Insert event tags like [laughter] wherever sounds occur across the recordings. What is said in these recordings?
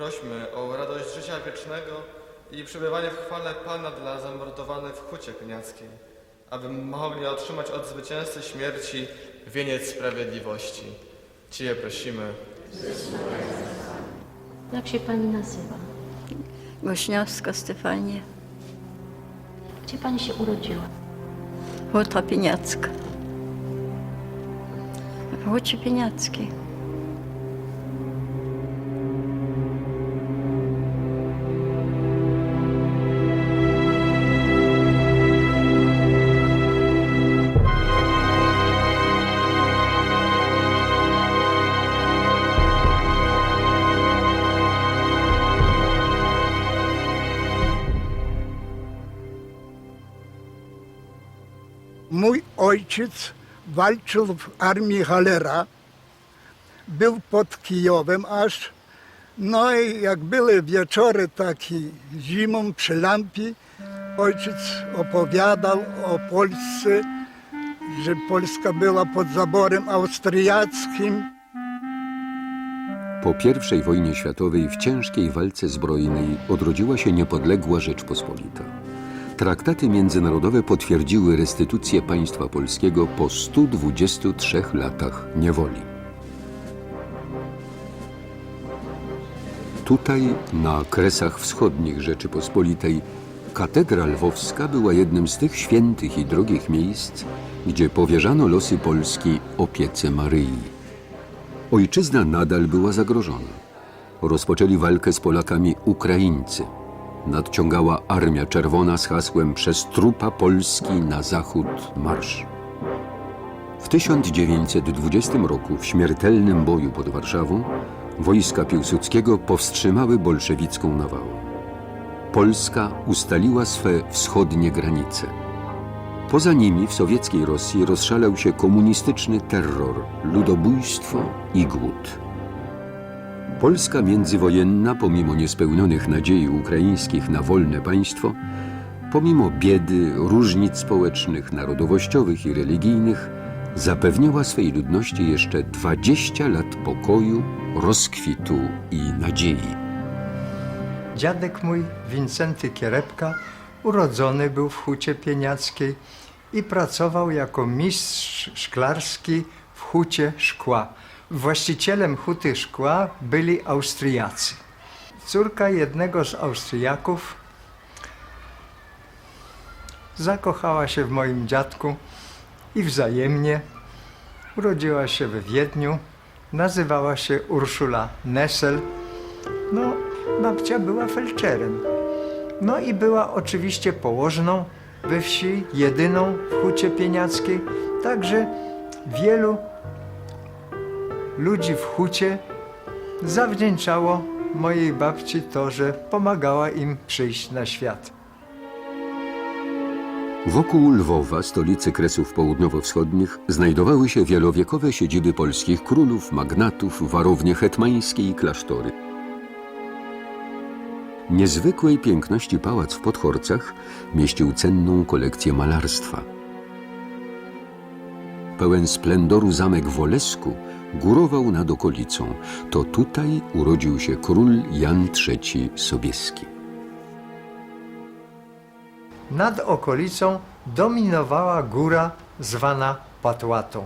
Prośmy o radość życia wiecznego i przebywanie w chwale Pana dla zamordowanych w Hucie Kniackiej, aby mogli otrzymać od zwycięzcy śmierci wieniec sprawiedliwości. Cię prosimy. Jak się pani nazywa? Gośniowska Stefania, Gdzie pani się urodziła? Huta Pieniacka. W Hucie Pieniackiej. Ojciec walczył w armii Halera, był pod Kijowem aż. No i jak były wieczory takie zimą przy lampie, ojciec opowiadał o Polsce, że Polska była pod zaborem austriackim. Po I wojnie światowej w ciężkiej walce zbrojnej odrodziła się niepodległa Rzeczpospolita. Traktaty międzynarodowe potwierdziły restytucję państwa polskiego po 123 latach niewoli. Tutaj, na kresach wschodnich Rzeczypospolitej, katedra lwowska była jednym z tych świętych i drogich miejsc, gdzie powierzano losy Polski opiece Maryi. Ojczyzna nadal była zagrożona. Rozpoczęli walkę z Polakami Ukraińcy. Nadciągała Armia Czerwona z hasłem Przez trupa Polski na zachód marsz. W 1920 roku w śmiertelnym boju pod Warszawą wojska Piłsudskiego powstrzymały bolszewicką nawałę. Polska ustaliła swe wschodnie granice. Poza nimi w sowieckiej Rosji rozszalał się komunistyczny terror, ludobójstwo i głód. Polska międzywojenna, pomimo niespełnionych nadziei ukraińskich na wolne państwo, pomimo biedy, różnic społecznych, narodowościowych i religijnych, zapewniła swej ludności jeszcze 20 lat pokoju, rozkwitu i nadziei. Dziadek mój, Wincenty Kierepka, urodzony był w Hucie Pieniackiej i pracował jako mistrz szklarski w Hucie Szkła. Właścicielem Huty Szkła byli Austriacy. Córka jednego z Austriaków zakochała się w moim dziadku i wzajemnie urodziła się we Wiedniu. Nazywała się Urszula Nessel. No, babcia była felczerem. No i była oczywiście położną we wsi, jedyną w Hucie Pieniackiej. Także wielu ludzi w Hucie zawdzięczało mojej babci to, że pomagała im przyjść na świat. Wokół Lwowa, stolicy Kresów Południowo-Wschodnich, znajdowały się wielowiekowe siedziby polskich królów, magnatów, warownie hetmańskie i klasztory. Niezwykłej piękności pałac w Podhorcach mieścił cenną kolekcję malarstwa. Pełen splendoru zamek w Olesku górował nad okolicą. To tutaj urodził się król Jan III Sobieski. Nad okolicą dominowała góra zwana Patłatą.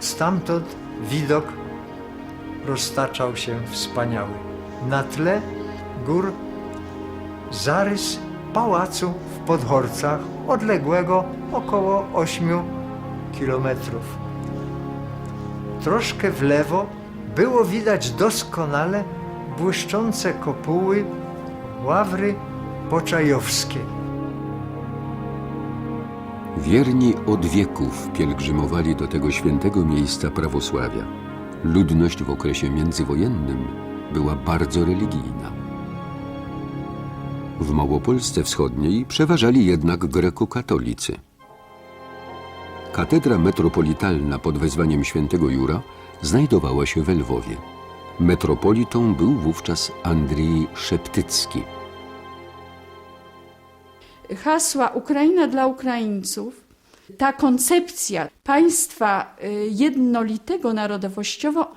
Stamtąd widok roztaczał się wspaniały. Na tle gór zarys pałacu w Podhorcach, odległego około 8 kilometrów. Troszkę w lewo było widać doskonale błyszczące kopuły ławry poczajowskiej. Wierni od wieków pielgrzymowali do tego świętego miejsca prawosławia. Ludność w okresie międzywojennym była bardzo religijna. W Małopolsce Wschodniej przeważali jednak grekokatolicy. Katedra metropolitalna pod wezwaniem świętego Jura znajdowała się we Lwowie. Metropolitą był wówczas Andrii Szeptycki. hasła Ukraina dla Ukraińców, ta koncepcja państwa y, jednolitego narodowościowo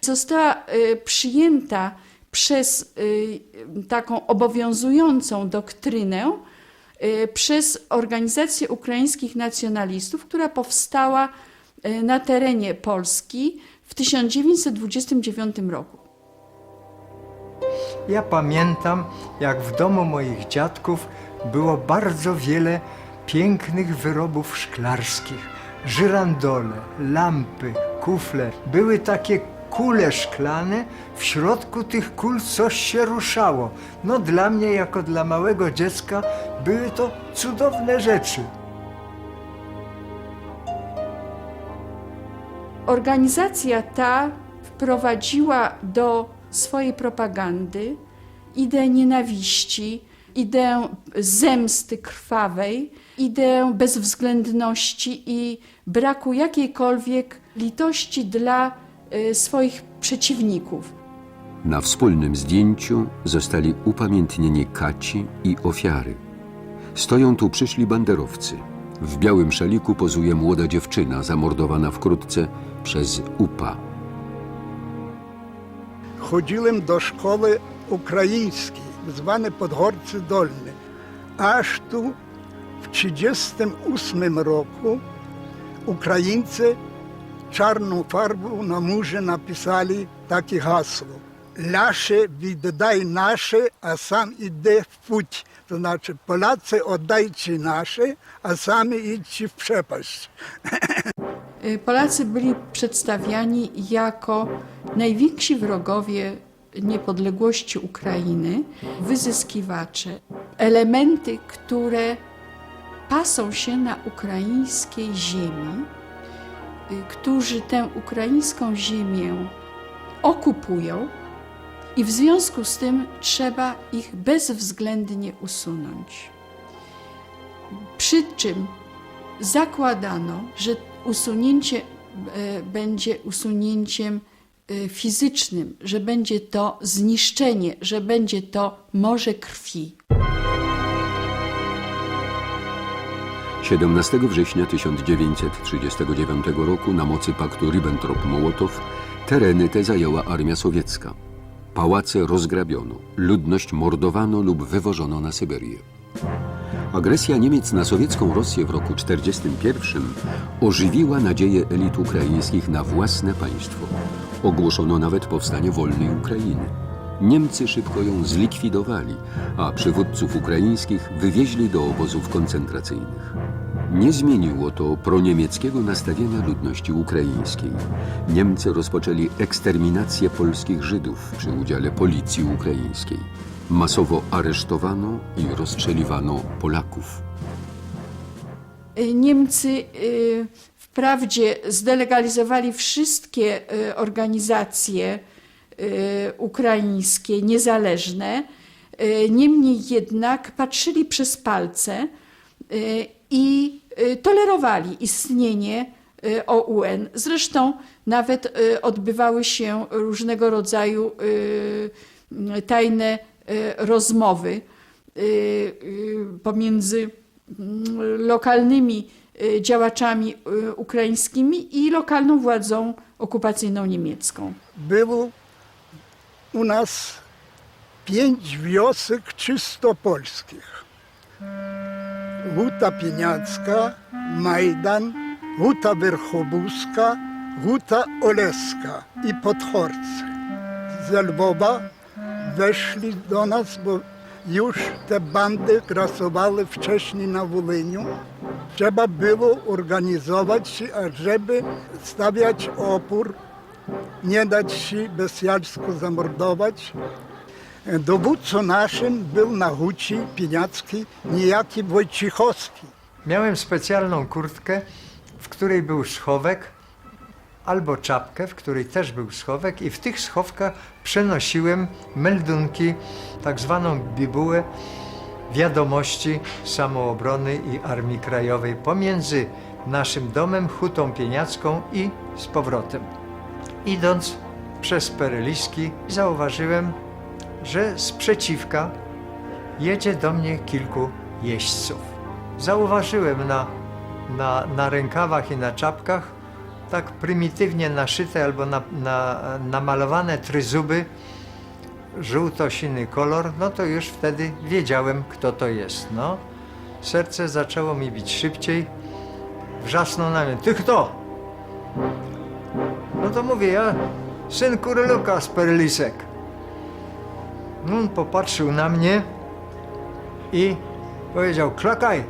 została y, przyjęta przez y, taką obowiązującą doktrynę przez organizację ukraińskich nacjonalistów, która powstała y, na terenie Polski w 1929 roku. Ja pamiętam, jak w domu moich dziadków było bardzo wiele pięknych wyrobów szklarskich. Żyrandole, lampy, kufle. Były takie kule szklane, w środku tych kul coś się ruszało. No dla mnie, jako dla małego dziecka, były to cudowne rzeczy. Organizacja ta wprowadziła do swojej propagandy ideę nienawiści, ideę zemsty krwawej, ideę bezwzględności i braku jakiejkolwiek litości dla swoich przeciwników. Na wspólnym zdjęciu zostali upamiętnieni kaci i ofiary. Stoją tu przyszli banderowcy. W białym szaliku pozuje młoda dziewczyna zamordowana wkrótce przez UPA. Chodziłem do szkoły ukraińskiej, zwane Podgorcy Dolne. Aż tu w 1938 roku Ukraińcy czarną farbą na murze napisali takie hasło. Nasze віддай nasze, a sam idę w pуть. To znaczy Polacy oddajcie nasze, a sami idźcie w przepaść. Y, Polacy byli przedstawiani jako najwięksi wrogowie niepodległości Ukrainy, wyzyskiwacze, elementy, które pasą się na ukraińskiej ziemi, y, którzy tę ukraińską ziemię okupują i w związku z tym trzeba ich bezwzględnie usunąć. Przy czym zakładano, że usunięcie e, będzie usunięciem e, fizycznym, że będzie to zniszczenie, że będzie to morze krwi. 17 września 1939 roku na mocy paktu Ribbentrop-Mołotow tereny te zajęła armia sowiecka. Pałace rozgrabiono, ludność mordowano lub wywożono na Syberię. Agresja Niemiec na sowiecką Rosję w roku 1941 ożywiła nadzieję elit ukraińskich na własne państwo. Ogłoszono nawet powstanie wolnej Ukrainy. Niemcy szybko ją zlikwidowali, a przywódców ukraińskich wywieźli do obozów koncentracyjnych. Nie zmieniło to proniemieckiego nastawienia ludności ukraińskiej. Niemcy rozpoczęli eksterminację polskich Żydów przy udziale policji ukraińskiej. Masowo aresztowano i rozstrzeliwano Polaków. Niemcy y, wprawdzie zdelegalizowali wszystkie y, organizacje ukraińskie, niezależne, y, niemniej jednak patrzyli przez palce y, i y, tolerowali istnienie y, OUN. Zresztą nawet y, odbywały się różnego rodzaju y, tajne y, rozmowy y, y, pomiędzy mm, lokalnymi y, działaczami y, ukraińskimi i lokalną władzą okupacyjną niemiecką. Było u nas pięć wiosek czysto polskich. Huta Pieniacka, Majdan, Huta Werchobuska, Huta Oleska i Podchorcy. Z Lwowa weszli do nas, bo już te bandy grasowały wcześniej na Wolyniu. Trzeba było organizować się, ażeby stawiać opór nie dać się bestialsko zamordować. Dowódcą naszym był na Huci Pieniacki niejaki Wojciechowski. Miałem specjalną kurtkę, w której był schowek, albo czapkę, w której też był schowek, i w tych schowkach przenosiłem meldunki, tak zwaną bibułę wiadomości samoobrony i Armii Krajowej pomiędzy naszym domem, hutą pieniacką i z powrotem. Idąc przez Pereliski, zauważyłem, że sprzeciwka jedzie do mnie kilku jeźdźców. Zauważyłem na, na, na rękawach i na czapkach tak prymitywnie naszyte albo na, na, namalowane tryzuby żółto-siny kolor, no to już wtedy wiedziałem, kto to jest. No. Serce zaczęło mi bić szybciej. Wrzasnął na mnie, ty kto? No to mówię, ja syn Kuryluka z Perlisek. No, on popatrzył na mnie i powiedział, klakaj.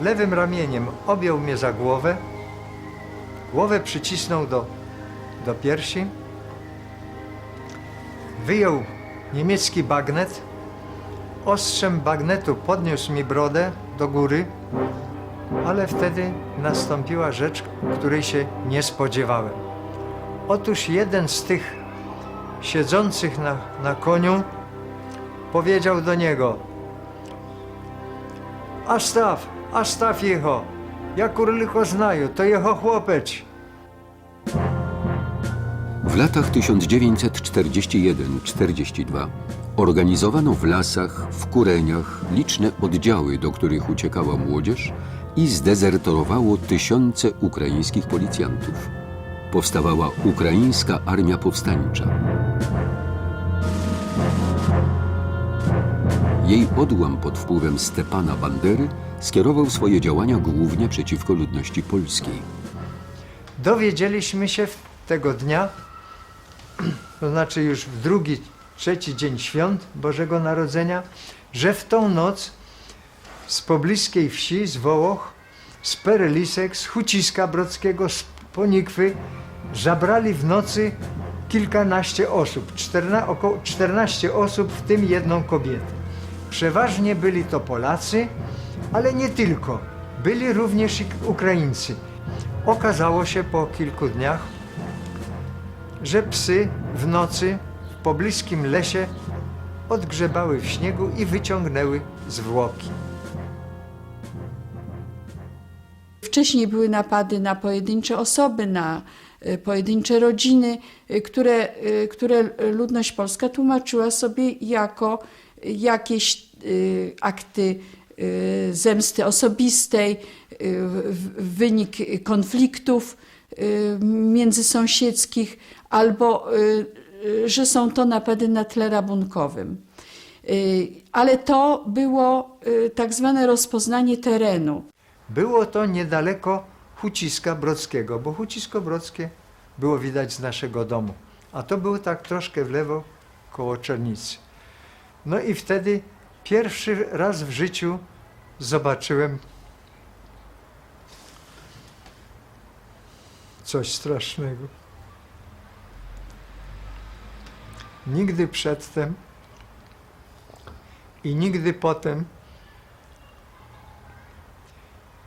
Lewym ramieniem objął mnie za głowę, głowę przycisnął do, do piersi, wyjął niemiecki bagnet, ostrzem bagnetu podniósł mi brodę do góry, ale wtedy nastąpiła rzecz, której się nie spodziewałem. Otóż jeden z tych siedzących na, na koniu powiedział do niego A staw, a staw jeho, ja kurliko znaju, to jeho chłopeć. W latach 1941-42 organizowano w lasach, w kureniach liczne oddziały, do których uciekała młodzież i zdezerterowało tysiące ukraińskich policjantów. Powstawała Ukraińska Armia Powstańcza. Jej odłam pod wpływem Stepana Bandery skierował swoje działania głównie przeciwko ludności polskiej. Dowiedzieliśmy się tego dnia, [clears throat] to znaczy już w drugi, trzeci dzień świąt Bożego Narodzenia, że w tą noc z pobliskiej wsi, z Wołoch, z Perelisek, z Huciska Brodzkiego, z Ponikwy zabrali w nocy kilkanaście osób, czterna, około 14 osób, w tym jedną kobietę. Przeważnie byli to Polacy, ale nie tylko. Byli również i Ukraińcy. Okazało się po kilku dniach, że psy w nocy w pobliskim lesie odgrzebały w śniegu i wyciągnęły zwłoki. Wcześniej były napady na pojedyncze osoby, na e, pojedyncze rodziny, e, które, e, które ludność polska tłumaczyła sobie jako jakieś akty zemsty osobistej, wynik konfliktów międzysąsiedzkich, albo że są to napady na tle rabunkowym. Y, Ale to było y, tak zwane rozpoznanie terenu. Było to niedaleko Huciska Brodzkiego, bo Hucisko Brodzkie było widać z naszego domu, a to było tak troszkę w lewo koło Czernicy. No i wtedy pierwszy raz w życiu zobaczyłem coś strasznego. Nigdy przedtem i nigdy potem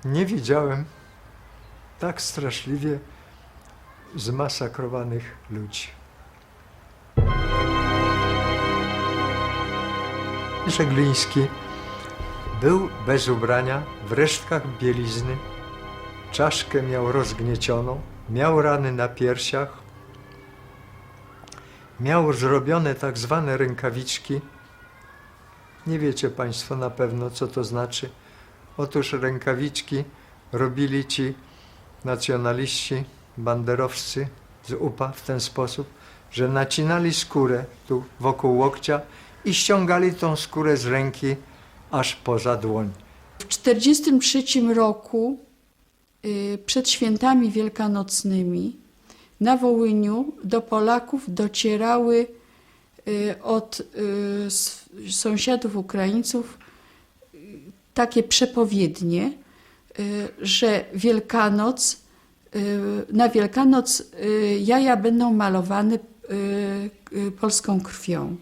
nie widziałem tak straszliwie zmasakrowanych ludzi. Żegliński był bez ubrania, w resztkach bielizny, czaszkę miał rozgniecioną, miał rany na piersiach, miał zrobione tak zwane rękawiczki. Nie wiecie Państwo na pewno, co to znaczy. Otóż rękawiczki robili ci nacjonaliści, banderowscy z UPA w ten sposób, że nacinali skórę tu wokół łokcia i ściągali tą skórę z ręki aż poza dłoń. W 1943 roku, y, przed świętami wielkanocnymi, na Wołyniu do Polaków docierały y, od y, sąsiadów Ukraińców takie przepowiednie, y, że Wielkanoc, y, na Wielkanoc y, jaja będą malowane polską krwią.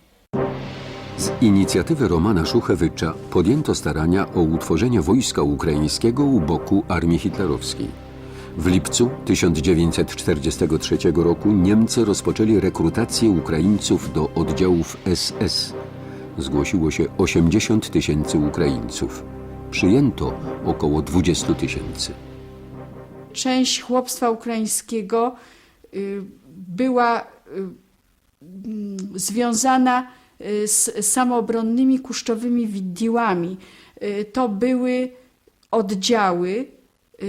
Z inicjatywy Romana Szuchewycza podjęto starania o utworzenie wojska ukraińskiego u boku armii hitlerowskiej. W lipcu 1943 roku Niemcy rozpoczęli rekrutację Ukraińców do oddziałów SS. Zgłosiło się 80 tysięcy Ukraińców. Przyjęto około 20 tysięcy. część chłopstwa ukraińskiego y, była y, związana y, z samoobronnymi kusztowymi widdiłami. To były oddziały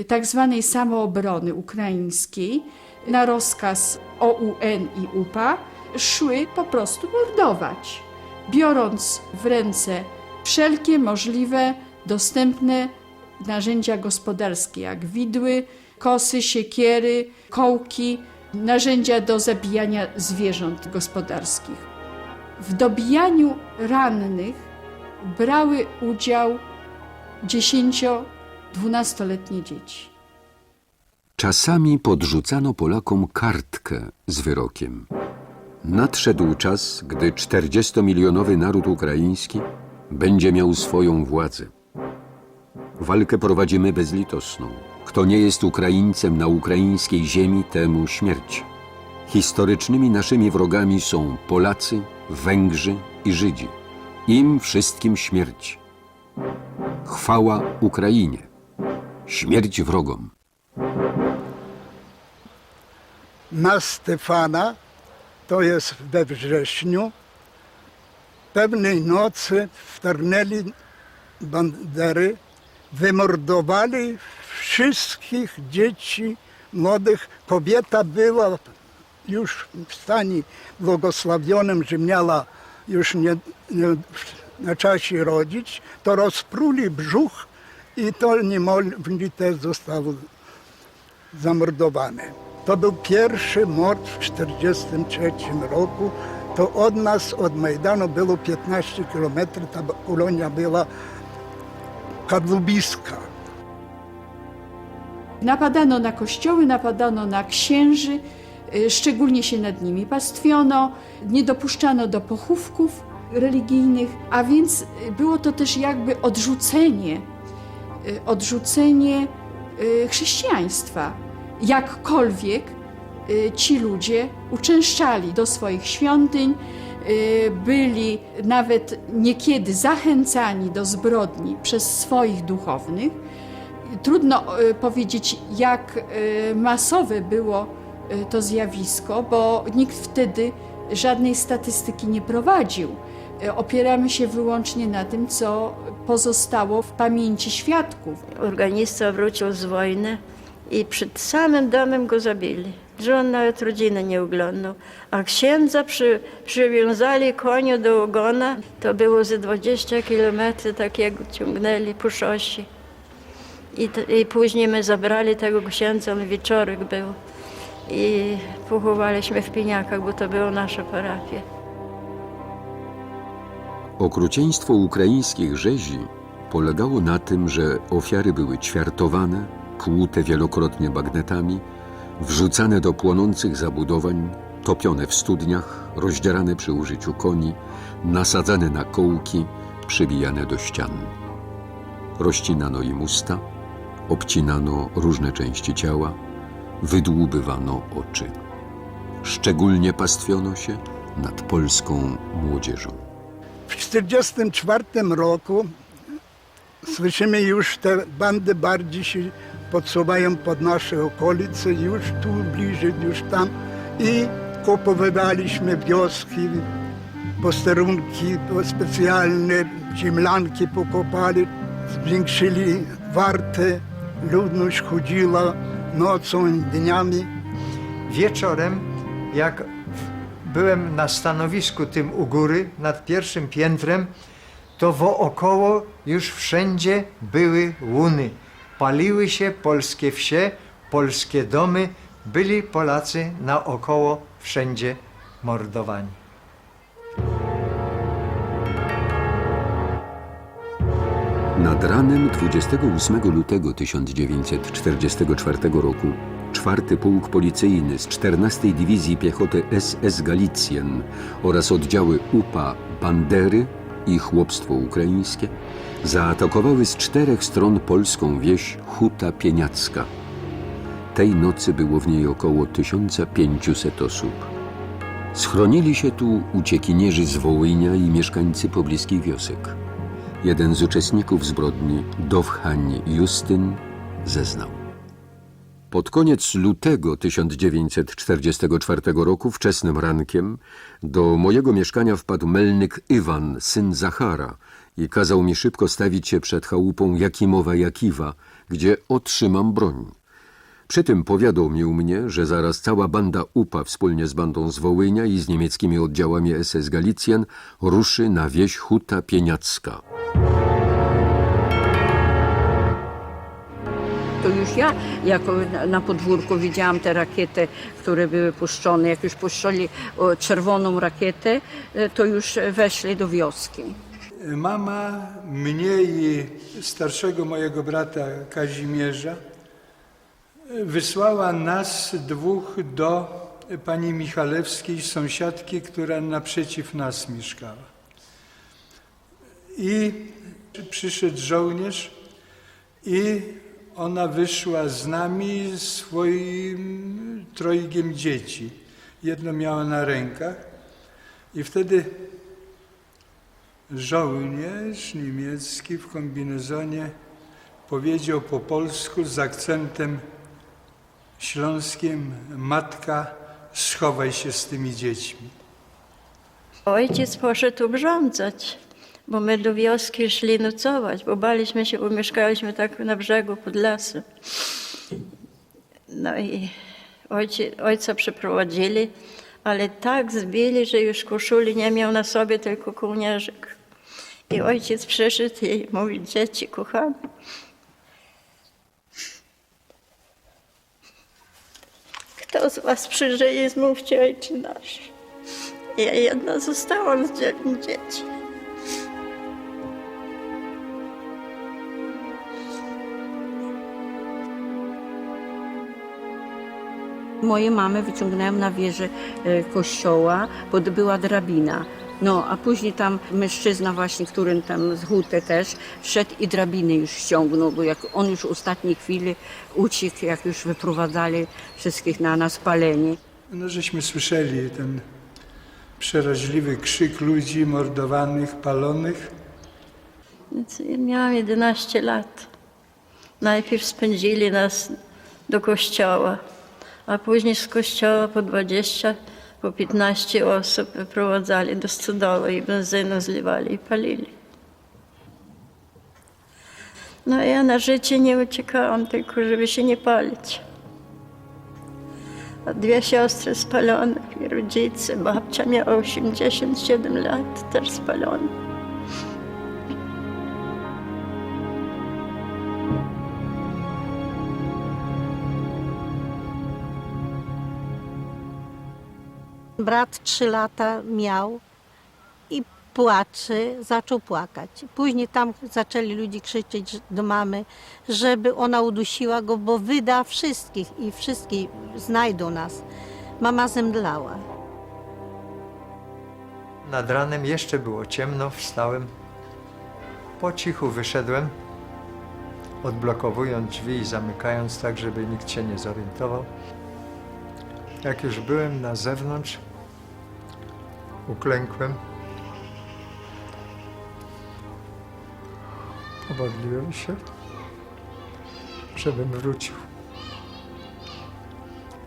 tak zwanej samoobrony ukraińskiej na rozkaz OUN i UPA szły po prostu mordować, biorąc w ręce wszelkie możliwe, dostępne narzędzia gospodarskie, jak widły, kosy, siekiery, kołki, narzędzia do zabijania zwierząt gospodarskich. W dobijaniu rannych brały udział 10-12-letnie dzieci. Czasami podrzucano Polakom kartkę z wyrokiem. Nadszedł czas, gdy 40-milionowy naród ukraiński będzie miał swoją władzę. Walkę prowadzimy bezlitosną. Kto nie jest Ukraińcem na ukraińskiej ziemi, temu śmierć. Historycznymi naszymi wrogami są Polacy, Węgrzy i Żydzi. Im wszystkim śmierć. Chwała Ukrainie. Śmierć wrogom. Na Stefana, to jest we wrześniu, pewnej nocy wtarnęli bandery, wymordowali wszystkich dzieci, młodych. Kobieta była już w stanie błogosławionym, że miała już nie, nie na czasie rodzić, to rozpruli brzuch i to niemowlite zostało zamordowane. To był pierwszy mord w 1943 roku. To od nas, od Majdanu było 15 kilometrów, ta kolonia była kadłubiska. Napadano na kościoły, napadano na księży, y, szczególnie się nad nimi pastwiono, nie dopuszczano do pochówków religijnych, a więc y, było to też jakby odrzucenie, y, odrzucenie chrześcijaństwa. Jakkolwiek ci ludzie uczęszczali do swoich świątyń, byli nawet niekiedy zachęcani do zbrodni przez swoich duchownych. Trudno y, powiedzieć, jak y, masowe było y, to zjawisko, bo nikt wtedy żadnej statystyki nie prowadził. Y, Opieramy się wyłącznie na tym, co pozostało w pamięci świadków. Organista wrócił z wojny i przed samym domem go zabili. Że on nawet rodziny nie oglądał. A księdza przy, przywiązali koniu do ogona. To było ze 20 kilometrów takiego ciągnęli po. I, I później my zabrali tego księdza, on wieczorek był. I pochowaliśmy w Piniakach, bo to była nasza parafia. Okrucieństwo ukraińskich rzezi polegało na tym, że ofiary były ćwiartowane, kłute wielokrotnie bagnetami, wrzucane do płonących zabudowań, topione w studniach, rozdzierane przy użyciu koni, nasadzane na kołki, przybijane do ścian. Rozcinano im usta, obcinano różne części ciała, wydłubywano oczy. Szczególnie pastwiono się nad polską młodzieżą. W 1944 roku słyszymy już te bandy bardziej podsuwają pod nasze okolice, już tu bliżej, już tam i kupowywaliśmy wioski, posterunki specjalne, ziemlanki pokopali, zwiększyli wartę, ludność chodziła nocą dniami. Wieczorem, jak byłem na stanowisku tym u góry, nad pierwszym piętrem, to wokoło już wszędzie były łuny. Paliły się polskie wsie, polskie domy, byli Polacy naokoło wszędzie mordowani. Nad ranem 28 lutego 1944 roku czwarty pułk policyjny z 14 Dywizji Piechoty SS Galicjen oraz oddziały UPA Bandery i Chłopstwo Ukraińskie zaatakowały z czterech stron polską wieś Huta Pieniacka. Tej nocy było w niej około 1500 osób. Schronili się tu uciekinierzy z Wołynia i mieszkańcy pobliskich wiosek. Jeden z uczestników zbrodni, Dowhań Justyn, zeznał. Pod koniec lutego 1944 roku, wczesnym rankiem, do mojego mieszkania wpadł melnik Iwan, syn Zachara, i kazał mi szybko stawić się przed chałupą Jakimowa Jakiwa, gdzie otrzymam broń. Przy tym powiadomił mnie, że zaraz cała banda UPA wspólnie z bandą z Wołynia i z niemieckimi oddziałami SS Galicjan ruszy na wieś Huta Pieniacka. To już ja jako na- podwórku widziałam te rakiety, które były puszczone. Jak już puszczali czerwoną rakietę, e, to już weszli do wioski. Mama mnie i starszego mojego brata Kazimierza wysłała nas dwóch do pani Michalewskiej, sąsiadki, która naprzeciw nas mieszkała. I przyszedł żołnierz i ona wyszła z nami swoim trojgiem dzieci. Jedno miała na rękach i wtedy Żołnierz niemiecki w kombinezonie powiedział po polsku z akcentem śląskim: Matka, schowaj się z tymi dziećmi. Ojciec poszedł obrządzać, bo my do wioski szli nocować, bo baliśmy się, bo mieszkaliśmy tak na brzegu pod lasem. No i ojcie, ojca przyprowadzili, ale tak zbili, że już koszuli nie miał na sobie, tylko kołnierzyk. I ojciec przyszedł i mówi, dzieci kochane, kto z was przeżyje, zmówcie ojcze nasz. Ja jedna zostałam z dziewięć dzieci. Moje mamy wyciągnąłem na wieżę e, kościoła, bo była drabina. No, a później tam mężczyzna właśnie, który tam z huty też wszedł i drabiny już ściągnął, bo jak on już w ostatniej chwili uciekł, jak już wyprowadzali wszystkich na, na spalenie. No, żeśmy słyszeli ten przeraźliwy krzyk ludzi mordowanych, palonych. Więc ja miałam 11 lat. Najpierw spędzili nas do kościoła, a później z kościoła po 20, po 15 osób wyprowadzali do stodoły i benzynu zlewali i palili. No ja na życie nie uciekałam, tylko żeby się nie palić. Dwie siostry spalone rodzice. Babcia miała 87 lat, też spalona. Brat trzy lata miał i płaczy, zaczął płakać. Później tam zaczęli ludzie krzyczeć do mamy, żeby ona udusiła go, bo wyda wszystkich i wszystkie znajdą nas. Mama zemdlała. Nad ranem jeszcze było ciemno, wstałem. Po cichu wyszedłem, odblokowując drzwi i zamykając tak, żeby nikt się nie zorientował. Jak już byłem na zewnątrz, uklękłem. Pomodliłem się, żebym wrócił.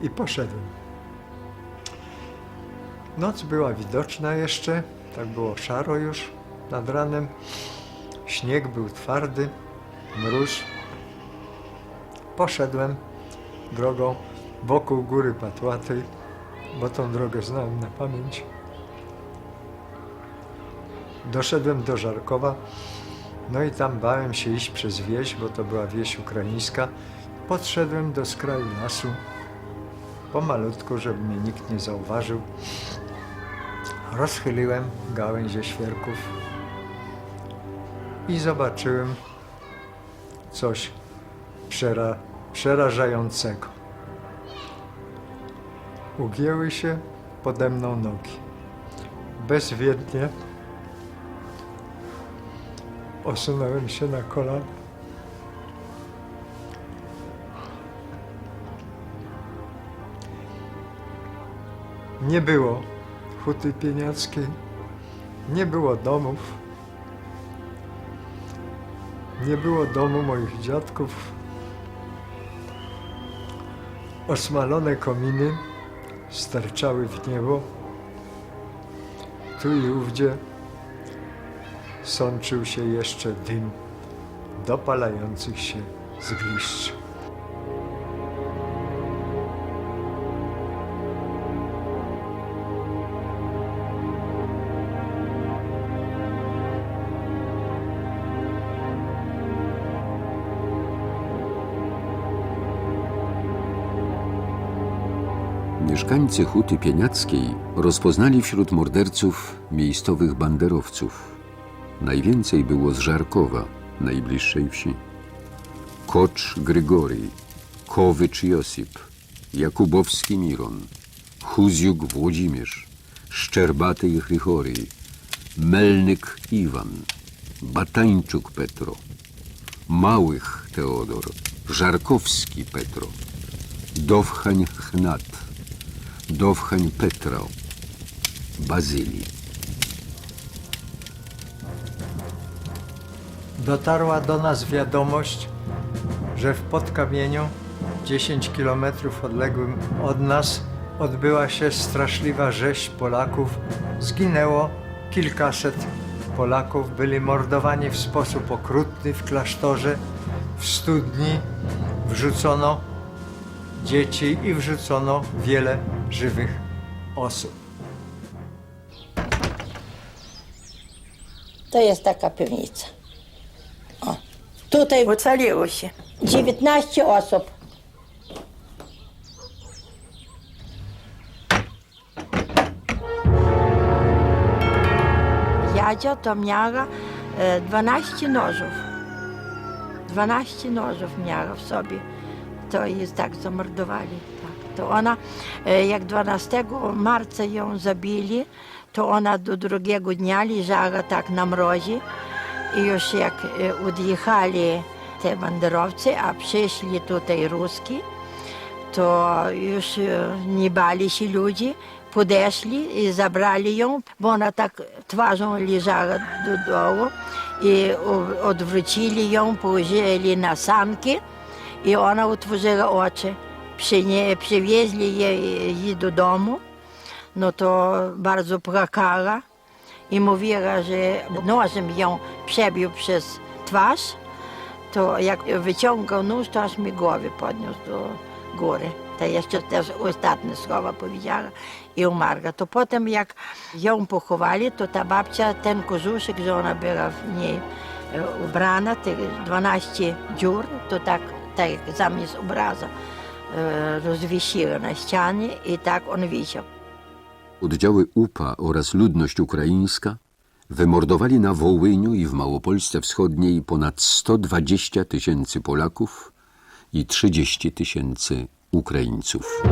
I poszedłem. Noc była widoczna jeszcze, tak było szaro już nad ranem. Śnieg był twardy, mróz. Poszedłem drogą wokół Góry Patłatej, bo tą drogę znałem na pamięć. Doszedłem do Żarkowa, no i tam bałem się iść przez wieś, bo to była wieś ukraińska. Podszedłem do skraju lasu, pomalutku, żeby mnie nikt nie zauważył. Rozchyliłem gałęzie świerków i zobaczyłem coś przera przerażającego. Ugięły się pode mną nogi. Bezwiednie osunąłem się na kolana. Nie było huty pieniackiej, nie było domów, nie było domu moich dziadków. Osmalone kominy sterczały w niebo. Tu i ówdzie sączył się jeszcze dym dopalających się zgliszcz. Mieszkańcy Huty Pieniackiej rozpoznali wśród morderców miejscowych banderowców – Najwięcej było z Żarkowa, najbliższej wsi. Kocz Grygory, Kowycz Josip, Jakubowski Miron, Huziuk Włodzimierz, Szczerbaty Hrychory, Melnyk Iwan, Batańczuk Petro, Małych Teodor, Żarkowski Petro, Dowchań Chnat, Dowchań Petro, Bazylii. Dotarła do nas wiadomość, że w Podkamieniu, 10 kilometrów odległym od nas, odbyła się straszliwa rzeź Polaków. Zginęło kilkaset Polaków, byli mordowani w sposób okrutny w klasztorze. W studni wrzucono dzieci i wrzucono wiele żywych osób. To jest taka piwnica. Tutaj Ocaliło się. 19 osób. Jadzia to miała e, 12 nożów. 12 nożów miała w sobie. To jest tak zamordowali. Tak. To ona, e, jak 12 marca ją zabili, to ona do drugiego dnia leżała tak na mrozie. I już jak e, odjechali te banderowcy, a przyszli tutaj Ruski, to już e, nie bali się ludzi, podeszli i zabrali ją, bo ona tak twarzą leżała do dołu. I odwrócili ją, położyli na sanki i ona otworzyła oczy. Przywieźli jej, jej do domu, no to bardzo płakała i mówiła, że nożem ją przebił przez twarz, to jak wyciągał nóż, to aż mi głowy podniósł do góry. To jeszcze też ostatnie słowa powiedziała i umarła. To potem jak ją pochowali, to ta babcia, ten kożuszek, że ona była w niej e, ubrana, te 12 dziur, to tak, tak zamiast obraza e, rozwiesiła na ścianie i tak on wisiał. Oddziały UPA oraz ludność ukraińska wymordowali na Wołyniu i w Małopolsce Wschodniej ponad 120 tysięcy Polaków i 30 tysięcy Ukraińców.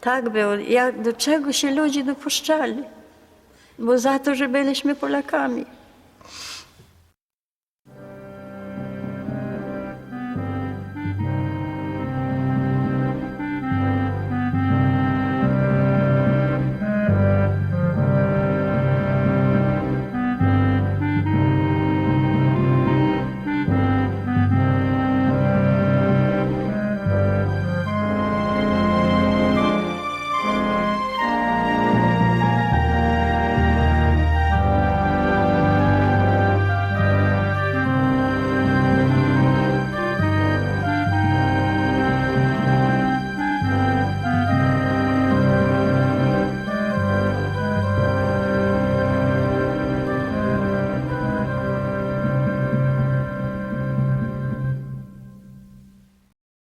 Tak było. Jak, do czego się ludzie dopuszczali? Bo za to, że byliśmy Polakami.